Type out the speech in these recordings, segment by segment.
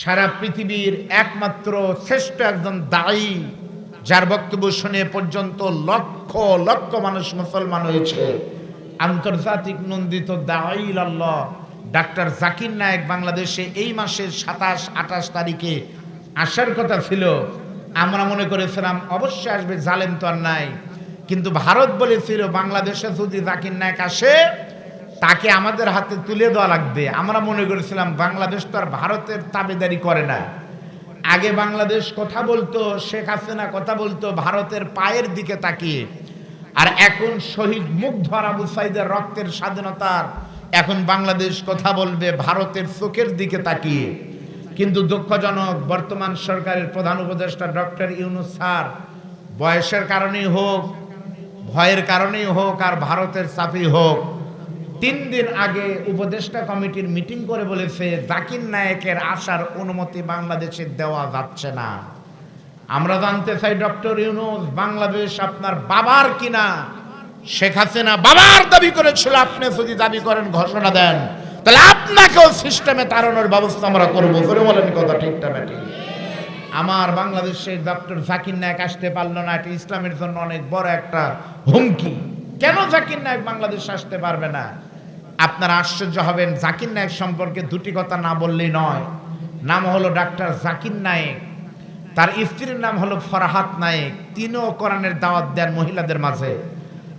সারা পৃথিবীর একমাত্র শ্রেষ্ঠ একজন দায়ী, যার বক্তব্য শুনে পর্যন্ত লক্ষ লক্ষ মানুষ মুসলমান হয়েছে। আন্তর্জাতিক নন্দিত দায়ী আল্লাহ ডাক্তার জাকির নায়েক বাংলাদেশে এই মাসের সাতাশ, আঠাশ তারিখে আসার কথা ছিল। আমরা মনে করেছিলাম, অবশ্যই আসবে, জালেম তো আর নাই। কিন্তু ভারত বলেছিল, বাংলাদেশে যদি জাকির নায়ক আসে তাকে আমাদের হাতে তুলে দেওয়া লাগবে। আমরা মনে করেছিলাম বাংলাদেশ তো আর ভারতের তাবেদারি করে না। আগে বাংলাদেশ কথা বলতো, শেখ হাসিনা কথা বলতো, ভারতের পায়ের দিকে তাকিয়ে। আর এখন শহীদ মুগ্ধ আর আবু সাইদের রক্তের স্বাধীনতার এখন বাংলাদেশ কথা বলবে ভারতের চোখের দিকে তাকিয়ে। কিন্তু দুঃখজনক, বর্তমান সরকারের প্রধান উপদেষ্টা ডক্টর ইউনুস স্যার, বয়সের কারণেই হোক, ভয়ের কারণেই হোক, আর ভারতের চাপেই হোক তিন দিন আগে উপদেষ্টা কমিটির মিটিং করে বলেছে, জাকির নায়েকের আসার অনুমতি বাংলাদেশে দেওয়া যাচ্ছে না। আমরা জানতে চাই, ডক্টর ইউনুস, বাংলাদেশ আপনার বাবার কিনা? শেখ হাসিনা বাবার দাবি করেছিল, আপনি যদি দাবি করেন, ঘোষণা দেন। তাহলে আপনাকেও সিস্টেমে তাড়ানোর ব্যবস্থা আমরা করব। করে বলেন কথা ঠিকটা ব্যাটি আমার বাংলাদেশের ডক্টর জাকির নায়ক আসতে পারল না, এটা ইসলামের জন্য অনেক বড় একটা হুমকি। কেন জাকির নায়ক বাংলাদেশ আসতে পারবে না? আপনারা আশ্চর্য হবেন, জাকির নায়ক সম্পর্কে দুটি কথা না বললেই নয়। নাম হলো ডাক্তার জাকির নায়েক, তার স্ত্রীর নাম হলো ফরাহাত নায়েক, তিনিও কোরআনের দাওয়াত দেন মহিলাদের মাঝে।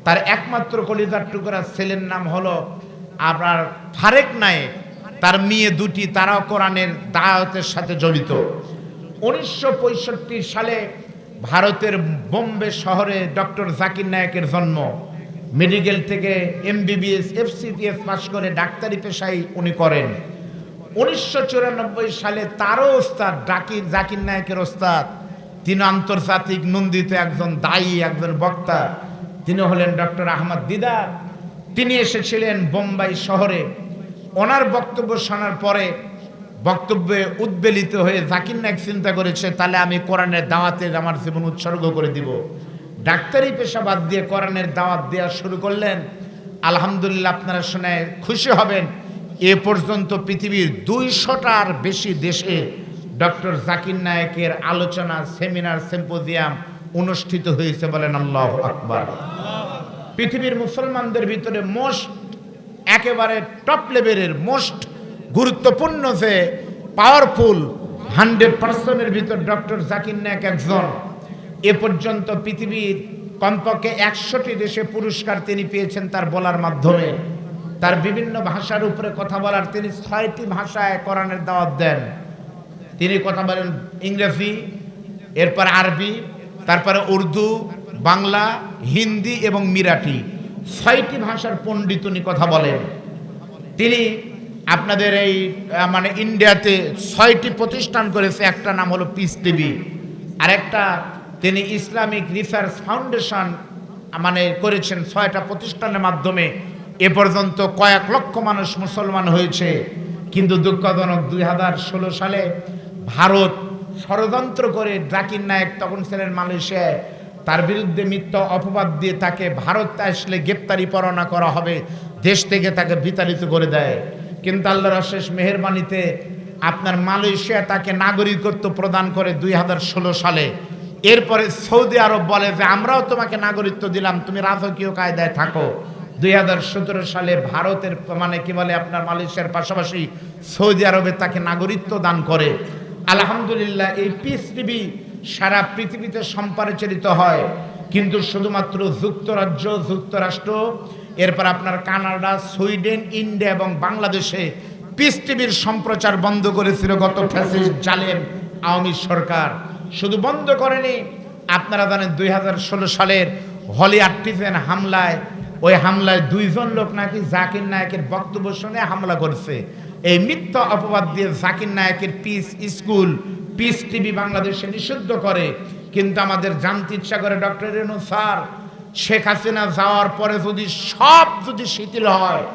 তার একমাত্র কলিজার টুকরা ছেলের নাম হলো আপনার ফারেক নায়েক, তার মেয়ে দুটি, তারাও কোরআনের দাওয়াতের সাথে জড়িত। উনিশশো পঁয়ষট্টি সালে ভারতের বোম্বে শহরে ডক্টর জাকির নায়কের জন্ম। মেডিকেল থেকে এমবিবিএস এফসিপিএস পাশ করে ডাক্তারি পেশায় উনি করেন। উনিশশো চুরানব্বই সালে তারও ওস্তাদ, ডাকির, জাকির নায়কের ওস্তাদ। তিনি আন্তর্জাতিক নন্দিত একজন দায়ী, একজন বক্তা। তিনি হলেন ডক্টর আহমদ দিদার। তিনি এসেছিলেন বোম্বাই শহরে। ওনার বক্তব্য শোনার পরে বক্তব্যে উদ্বেলিত হয়ে জাকির নায়ক চিন্তা করেছে, তাহলে আমি কোরআনের দাওয়াতে আমার জীবন উৎসর্গ করে দিব। ডাক্তারি পেশা বাদ দিয়ে কোরআনের দাওয়াত দেওয়া শুরু করলেন। আলহামদুলিল্লাহ আপনারা শুনে খুশি হবেন। এ পর্যন্ত পৃথিবীর দুইশোটার বেশি দেশে ডক্টর জাকির নায়কের আলোচনা, সেমিনার, সিম্পোজিয়াম অনুষ্ঠিত হয়েছে বলেন আল্লাহ আকবার। পৃথিবীর মুসলমানদের ভিতরে মোস্ট, একেবারে টপ লেভেলের মোস্ট গুরুত্বপূর্ণ যে পাওয়ারফুল হান্ড্রেড পার্সেন্টের ভিতর ডক্টর জাকির নায়ক একজন। এ পর্যন্ত পৃথিবীর কমপক্ষে একশোটি দেশে পুরস্কার তিনি পেয়েছেন তার বলার মাধ্যমে। তার বিভিন্ন ভাষার উপরে কথা বলার তিনি ছয়টি ভাষায় কোরআনের দাওয়াত দেন। তিনি কথা বলেন ইংরেজি, এরপর আরবি, তারপরে উর্দু, বাংলা, হিন্দি এবং মিরাঠি। ছয়টি ভাষার পণ্ডিত উনি কথা বলেন। তিনি আপনাদের এই মানে ইন্ডিয়াতে ছয়টি প্রতিষ্ঠান করেছে। একটা নাম হলো পিস টিভি, আরেকটা তিনি ইসলামিক রিসার্চ ফাউন্ডেশন মানে করেছেন ছয়টা প্রতিষ্ঠানের মাধ্যমে। এ পর্যন্ত কয়েক লক্ষ মানুষ মুসলমান হয়েছে। কিন্তু দুঃখজনক দুই হাজার ষোলো সালে ভারত ষড়যন্ত্র করে জাকির নায়ক তখন ছিলেন মালয়েশিয়ায়। তার বিরুদ্ধে মিথ্যা অপবাদ দিয়ে তাকে ভারত আসলে গ্রেপ্তারি পরোয়ানা করা হবে, দেশ থেকে তাকে বিতাড়িত করে দেয়। কিন্তু আল্লাহর অশেষ মেহরবানিতে আপনার মালয়েশিয়া তাকে নাগরিকত্ব প্রদান করে দুই হাজার ষোলো সালে। এরপরে সৌদি আরব বলে যে, আমরাও তোমাকে নাগরিকত্ব দিলাম, তুমি রাজকীয় কায়দায় থাকো। দুই হাজার সতেরো সালে ভারতের মানে কি বলে আপনার মালয়েশিয়ার পাশাপাশি সৌদি আরবে তাকে নাগরিকত্ব দান করে। আলহামদুলিল্লাহ, এই পিস টিভি সারা পৃথিবীতে সম্প্রচারিত হয়। কিন্তু শুধুমাত্র যুক্তরাজ্য, যুক্তরাষ্ট্র, এরপর আপনার কানাডা, সুইডেন, ইন্ডিয়া এবং বাংলাদেশে পিস টিভির সম্প্রচার বন্ধ করেছিল গত ফ্যাসিস্ট জালেম আওয়ামী সরকার। শুধু বন্ধ করেনি, আপনারা জানেন দুই সালের হলি আর্টিফেন হামলায়, ওই হামলায় দুইজন লোক নাকি জাকির নায়কের বক্তব্য শুনে হামলা করছে। এই মিথ্যা অপবাদ দিয়ে জাকির নায়কের পিস স্কুল, পিস টিভি বাংলাদেশে নিষিদ্ধ করে। কিন্তু আমাদের জানতে ইচ্ছা করে ডক্টর রেনু স্যার, শেখ হাসিনা যাওয়ার পরে যদি সব যদি শিথিল হয়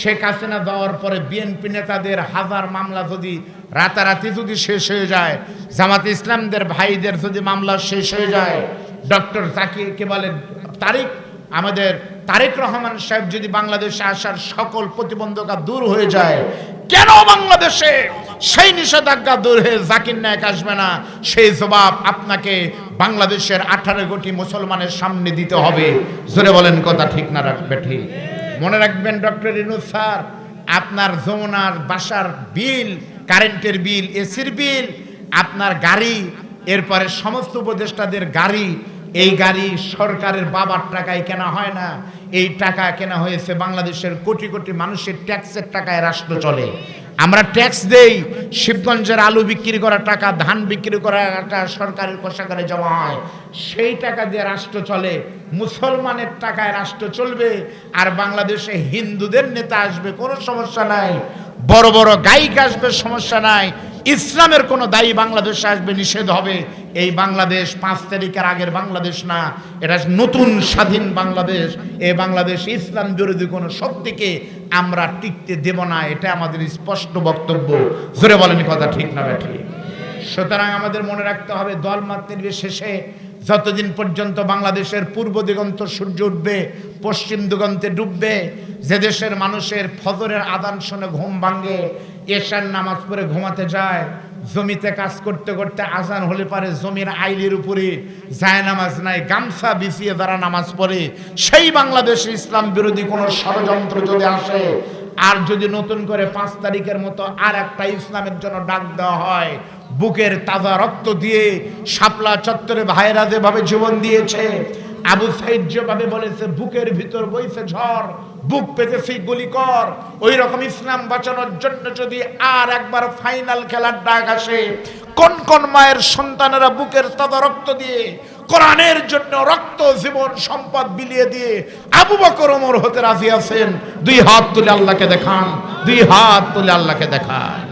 শেখ হাসিনা যাওয়ার পরে বিএনপি নেতাদের হাজার মামলা যদি রাতারাতি যদি শেষ হয়ে যায়, জামাত ইসলামদের ভাইদের যদি মামলা শেষ হয়ে যায়, ডক্টর জাকিরকে বলে তারিক আমাদের তারেক রহমান সাহেব যদি বাংলাদেশে আসার সকল প্রতিবন্ধকতা দূর হয়ে যায়, কেন বাংলাদেশে সেই নিষেধাজ্ঞা দূর হয়ে জাকির নায়ক আসবে না? সেই জবাব আপনাকে বাংলাদেশের আঠারো কোটি মুসলমানের সামনে দিতে হবে। জোরে বলেন, কথা ঠিক না রাখবে ঠিক? মনে রাখবেন, ডক্টর রেনু স্যার, আপনার যমুনার বাসার বিল, কারেন্টের বিল, এসির বিল, আপনার গাড়ি, এরপরে সমস্ত উপদেষ্টাদের গাড়ি, এই গাড়ি সরকারের বাবার টাকায় কেনা হয় না। এই টাকা কেনা হয়েছে বাংলাদেশের কোটি কোটি মানুষের ট্যাক্সের টাকায় রাষ্ট্র চলে। আমরা ট্যাক্স দেই, শিবগঞ্জের আলু বিক্রি করা টাকা, ধান বিক্রি করা টাকা সরকারের কোষাগারে জমা হয়। সেই টাকা দিয়ে রাষ্ট্র চলে, মুসলমানের টাকায় রাষ্ট্র চলবে, আর বাংলাদেশে হিন্দুদের নেতা আসবে, কোনো সমস্যা নাই। বড় বড় গায়িক আসবে, সমস্যা নাই। ইসলামের কোনো দায়ী বাংলাদেশে আসবে, নিষেধ হবে। এই বাংলাদেশ পাঁচ তারিখের আগের বাংলাদেশ না, এটা নতুন স্বাধীন বাংলাদেশ। এই বাংলাদেশ ইসলাম বিরোধী কোনো শক্তিকে আমরা টিকতে দেব না, এটা আমাদের স্পষ্ট বক্তব্য। জোরে বলেন কথা ঠিক না ঠিক সুতরাং আমাদের মনে রাখতে হবে, দল মাতৃ শেষে যতদিন পর্যন্ত বাংলাদেশের পূর্ব দিগন্ত সূর্য উঠবে, পশ্চিম দিগন্তে ডুববে, যে দেশের মানুষের ফজরের আদান শুনে ঘুম ভাঙ্গে এশার নামাজ পড়ে ঘুমাতে যায় জমিতে কাজ করতে করতে আজান হলে পারে জমির আইলের উপরে যায় নামাজ নাই, গামছা বিছিয়ে যারা নামাজ পড়ে, সেই বাংলাদেশে ইসলাম বিরোধী কোনো ষড়যন্ত্র যদি আসে, আর যদি নতুন করে পাঁচ তারিখের মতো আর একটা ইসলামের জন্য ডাক দেওয়া হয়, বুকের তাজা রক্ত দিয়ে শাপলা চত্বরে ভাইরা যেভাবে জীবন দিয়েছে আবু সাইদ যেভাবে বলেছে, বুকের ভিতর বইছে ঝড়, বুক পেতেছি গুলি কর ওই রকম ইসলাম বাঁচানোর জন্য যদি আর একবার ফাইনাল খেলার ডাক আসে, কোন কোন মায়ের সন্তানেরা বুকের তাজা রক্ত দিয়ে, কোরআনের জন্য রক্ত, জীবন, সম্পদ বিলিয়ে দিয়ে আবু বকর, ওমর হতে রাজি আছেন? দুই হাত তুলে আল্লাহকে দেখান, দুই হাত তুলে আল্লাহকে দেখান।